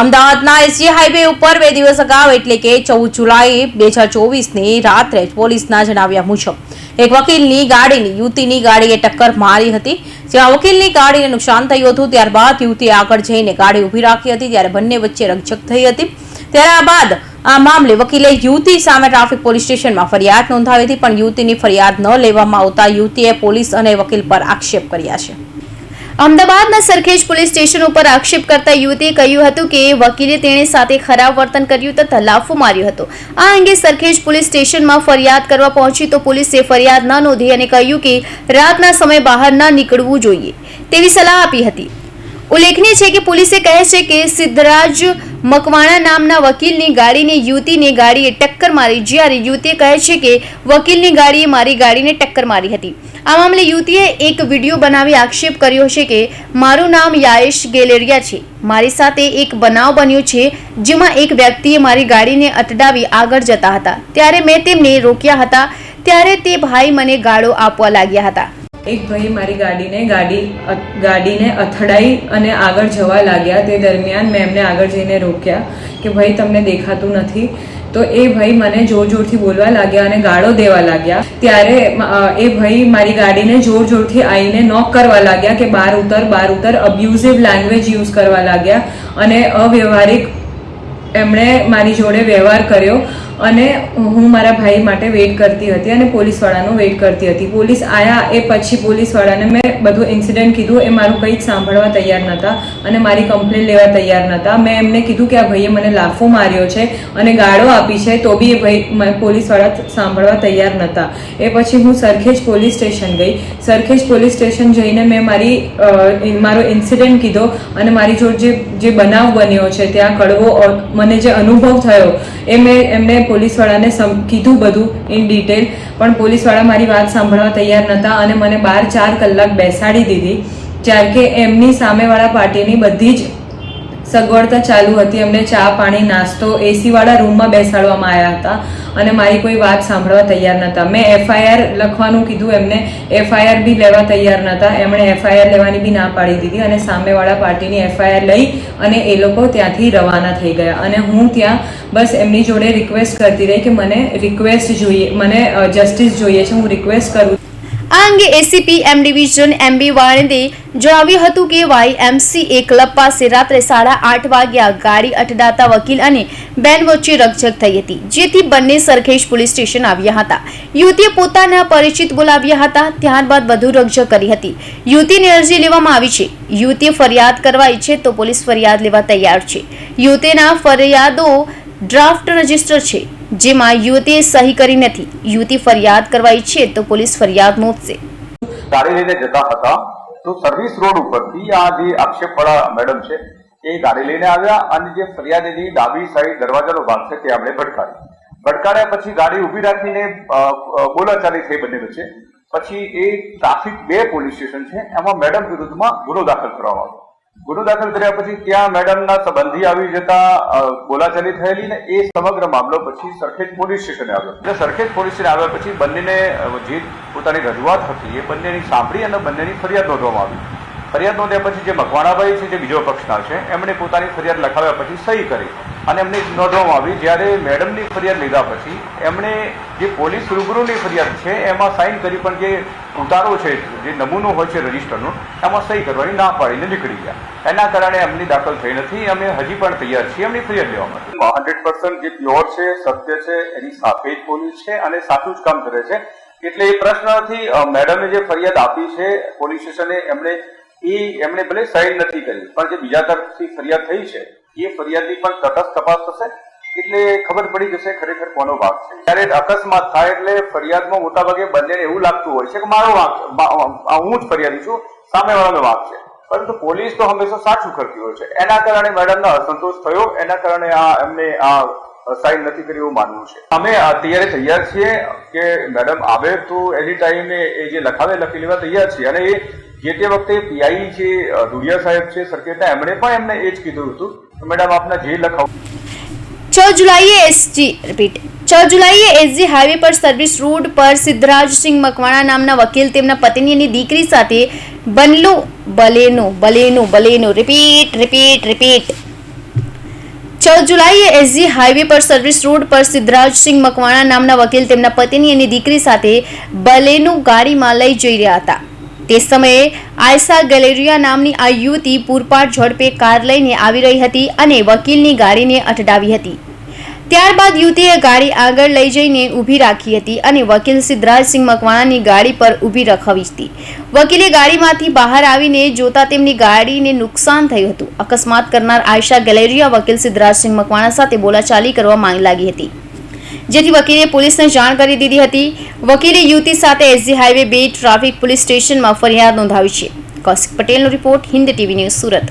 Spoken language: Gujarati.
અમદાવાદના એસજી હાઈવે ઉપર બે દિવસ અગાઉ એટલે કે ચૌદ જુલાઈ બે હજાર ચોવીસની રાત્રે પોલીસના જણાવ્યા મુજબ, એક વકીલની ગાડીની, યુવતીની ગાડીએ ટક્કર મારી હતી. જ્યાં વકીલની ગાડીને નુકસાન થયું હતું, ત્યારબાદ યુવતીએ આગળ જઈને ગાડી ઊભી રાખી હતી, ત્યારે બંને વચ્ચે રકઝક થઈ હતી. ત્યારબાદ બાદ આ મામલે વકીલે યુવતી સામે ટ્રાફિક પોલીસ સ્ટેશનમાં ફરિયાદ નોંધાવી હતી, પણ યુવતીની ફરિયાદ ન લેવામાં આવતા યુવતીએ પોલીસ અને વકીલ પર આક્ષેપ કર્યા છે. અમદાવાદના સરખેજ પોલીસ સ્ટેશન ઉપર આક્ષેપ કરતા યુવતીએ કહ્યું હતું કે વકીલે તેણે સાથે ખરાબ વર્તન કર્યું તથા લાફો માર્યો હતો. આ અંગે સરખેજ પોલીસ સ્ટેશનમાં ફરિયાદ કરવા પહોંચી તો પોલીસે ફરિયાદ ન નોંધી અને કહ્યું કે રાતના સમય બહાર ન નીકળવું જોઈએ. તેવી સલાહ આપી હતી. ઉલ્લેખનીય છે કે પોલીસે કહે છે કે સિદ્ધરાજ મકવાણા નામના વકીલની ગાડીને યુવતીને ગાડીએ ટક્કર મારી, જ્યારે યુવતીએ કહે છે કે, વકીલની ગાડીએ મારી ગાડીને ટક્કર મારી હતી. આ મામલે યુવતીએ એક વીડિયો બનાવી આક્ષેપ કર્યો છે કે, મારું નામ યાયેશ ગેલેરિયા છે. મારી સાથે એક બનાવ બન્યો છે, જેમાં એક વ્યક્તિએ મારી ગાડીને અટડાવી આગળ જતા હતા. ત્યારે મેં તેમને રોક્યા હતા. ત્યારે તે ભાઈ મને ગાળો આપવા લાગ્યા હતા. એક ભાઈ મારી ગાડીને ગાડી ગાડીને અથડાઈ અને આગળ જવા લાગ્યા. તે દરમિયાન મેં એમને આગળ જઈને રોક્યા કે, ભાઈ, તમને દેખાતું નથી. તો એ ભાઈ મને જોર જોરથી બોલવા લાગ્યા અને ગાળો દેવા લાગ્યા. ત્યારે એ ભાઈ મારી ગાડીને જોર જોરથી આવીને નોક કરવા લાગ્યા કે, બાર ઉતર બાર ઉતર. અબ્યુઝિવ લેંગ્વેજ યુઝ કરવા લાગ્યા અને અવ્યવહારિક એમણે મારી જોડે વ્યવહાર કર્યો. અને હું મારા ભાઈ માટે વેઇટ કરતી હતી અને પોલીસવાળાનો વેઇટ કરતી હતી. પોલીસ આવ્યા એ પછી પોલીસવાળાને મેં બધું ઇન્સિડન્ટ કીધું, એ મારું કંઈ જ સાંભળવા તૈયાર નહોતા અને મારી કમ્પ્લેન લેવા તૈયાર નહોતા. મેં એમને કીધું કે આ ભાઈએ મને લાફો માર્યો છે અને ગાળો આપી છે, તો બી એ ભાઈ પોલીસવાળા સાંભળવા તૈયાર નહોતા. એ પછી હું સરખેજ પોલીસ સ્ટેશન ગઈ. સરખેજ પોલીસ સ્ટેશન જઈને મેં મારી મારો ઇન્સિડન્ટ કીધો અને મારી જોડે જે જે બનાવ બન્યો છે, ત્યાં કડવો મને જે અનુભવ થયો, એ મેં, એમને પોલીસવાળાને સમ, કીધું બધું ઇન ડિટેલ પણ પોલીસવાળા મારી વાત સાંભળવા તૈયાર નહોતા અને મને બાર ચાર કલાક બેસાડી દીધી. જ્યારે કે એમની સામેવાળા પાર્ટીની બધી જ સગવડતા ચાલુ હતી. એમને ચા, પાણી, નાસ્તો, એસીવાળા રૂમમાં બેસાડવામાં આવ્યા હતા અને મારી કોઈ વાત સાંભળવા તૈયાર નહોતા. મેં એફઆઈઆર લખવાનું કીધું. એમને એફઆઈઆર બી લેવા તૈયાર નહોતા. એમણે એફઆઈઆર લેવાની બી ના પાડી દીધી અને સામેવાળા પાર્ટીની એફઆઈઆર લઈ અને એ લોકો ત્યાંથી રવાના થઈ ગયા. અને હું ત્યાં બસ એમની જોડે રિક્વેસ્ટ કરતી રહી કે મને રિક્વેસ્ટ જોઈએ, મને જસ્ટિસ જોઈએ છે. હું રિક્વેસ્ટ કરું આ અંગે એસીપી એમ ડિવિઝન એમ બી જણાવ્યું હતું કે વાયએમસી એ ક્લબ પાસે રાત્રે સાડા આઠ વાગ્યા ગાડી અટડાતા વકીલ અને બેન વચ્ચે રકઝક થઈ હતી, જેથી બંને સરખેજ પોલીસ સ્ટેશન આવ્યા હતા. યુવતીએ પોતાના પરિચિત બોલાવ્યા હતા, ત્યારબાદ વધુ રકઝક કરી હતી. યુવતીની અરજી લેવામાં આવી છે. યુવતીએ ફરિયાદ કરવા ઈચ્છે તો પોલીસ ફરિયાદ લેવા તૈયાર છે. યુવતીના ફરિયાદો ડ્રાફ્ટ રજિસ્ટર છે. જેમાં યુવતીએ સહી કરી નથી. યુવતી ફરિયાદ કરવા ઈચ્છે તો પોલીસ ફરિયાદ નોંધશે. ગાડી લઈને જતા હતા. તો સર્વિસ રોડ ઉપરથી આ જે આક્ષેપવાળા મેડમ છે, એ ગાડી લઈને આવ્યા અને જે ફરિયાદીની ડાબી સાઈડ દરવાજાનો ભાગ છે તે આપણે ભટકાવી ભટકાવ્યા પછી ગાડી ઊભી રાખીને બોલાચાલી થઈ બંને વચ્ચે. પછી એ ટ્રાફિક બે પોલીસ સ્ટેશન છે, એમાં મેડમ વિરુદ્ધમાં ગુનો દાખલ કરવામાં આવ્યો. ગુનો દાખલ કર્યા પછી ત્યાં મેડમના સંબંધી આવી જતા બોલાચાલી થયેલી ને એ સમગ્ર મામલો પછી સરખેજ પોલીસ સ્ટેશને આવ્યો. એટલે સરખેજ પોલીસ સ્ટેશન આવ્યા પછી બંનેને જે પોતાની રજૂઆત હતી એ બંનેની સાંભળી અને બંનેની ફરિયાદ નોંધવામાં આવી. ફરિયાદ નોંધ્યા પછી જે મકવાણાભાઈ છે, જે બીજો પક્ષના છે, એમણે પોતાની ફરિયાદ લખાવ્યા પછી સહી કરી અને એમને નોંધવામાં આવી, જ્યારે મેડમની ફરિયાદ લીધા પછી એમણે જે પોલીસ રૂબરૂની ફરિયાદ છે, એમાં સાઇન કરી પણ જે ઉતારો છે, જે નમૂનો હોય છે રજિસ્ટરનો, એમાં સહી કરવાની ના પાડીને નીકળી ગયા. એના કારણે એમની દાખલ થઈ નથી, અમે હજી પણ તૈયાર છીએ એમની ફરિયાદ લેવા માટે. હંડ્રેડ પર્સન્ટ જે પ્યોર છે, સત્ય છે, એની સાથે જ પોલીસ છે અને સાચું જ કામ કરે છે. એટલે એ પ્રશ્નથી નથી મેડમે જે ફરિયાદ આપી છે, પોલીસ સ્ટેશને એમણે એ એમણે ભલે સાઈન નથી કરી, પણ જે બીજા તરફથી ફરિયાદ થઈ છે, એ ફરિયાદની પણ તટસ્થ તપાસ થશે? એટલે ખબર પડી જશે ખરેખર કોનો ભાગ છે. ત્યારે અકસ્માત થાય એટલે ફરિયાદમાં મોટાભાગે બંનેને એવું લાગતું હોય છે કે મારો વાંક હું જ ફરિયાદી છું, સામેવાળાનો વાંક છે. પરંતુ પોલીસ તો હંમેશા સાચું કરતી હોય છે. એના કારણે મેડમનો અસંતોષ થયો, એના કારણે આ એમને આ સાઈન નથી કરી એવું માનવું છે. અમે અત્યારે તૈયાર છીએ કે મેડમ આવે તો એની ટાઈમે એ જે લખાવે, લખી લેવા તૈયાર છીએ. અને એ જે તે વખતે પીઆઈ જે ધુડિયા સાહેબ છે સર્કિટના એમણે પણ એમને એ જ કીધું હતું. કે મેડમ, આપના જે લખાવ છ જુલાઈએ એસજી રિપીટ છ જુલાઈએ એસજી હાઈવે પર સર્વિસ રોડ પર સિદ્ધરાજસિંહ મકવાણા નામના વકીલ તેમના પત્ની અને દીકરી સાથે બનલો Baleno Baleno Baleno. Repeat repeat repeat છ જુલાઈએ એસજી હાઈવે પર સર્વિસ રોડ પર સિદ્ધરાજસિંહ મકવાણા નામના વકીલ તેમના પતિની અને દીકરી સાથે બલેનો ગાડીમાં લઈ જઈ રહ્યા હતા. તે સમયે આયસા ગેલેરિયા નામની આ યુવતી પૂરપાટ ઝડપે કાર લઈને આવી રહી હતી અને વકીલની ગાડીને અટડાવી હતી. ત્યારબાદ યુવતીએ ગાડી આગળ લઈ જઈને ઊભી રાખી હતી અને વકીલ સિદ્ધરાજસિંહ મકવાણાની ગાડી પર ઊભી રખાવી હતી. વકીલે ગાડીમાંથી બહાર આવીને જોતા તેમની ગાડીને નુકસાન થયું હતું. અકસ્માત કરનાર આયશા ગેલેરિયા વકીલ સિદ્ધરાજસિંહ મકવાણા સાથે બોલાચાલી કરવા માંગ લાગી હતી. જેથી વકીલે પોલીસને જાણ કરી દીધી હતી. વકીલે યુવતી સાથે એસજી હાઈવે બે ટ્રાફિક પોલીસ સ્ટેશનમાં ફરિયાદ નોંધાવી છે. કૌશિક પટેલનો report Hind TV news Surat.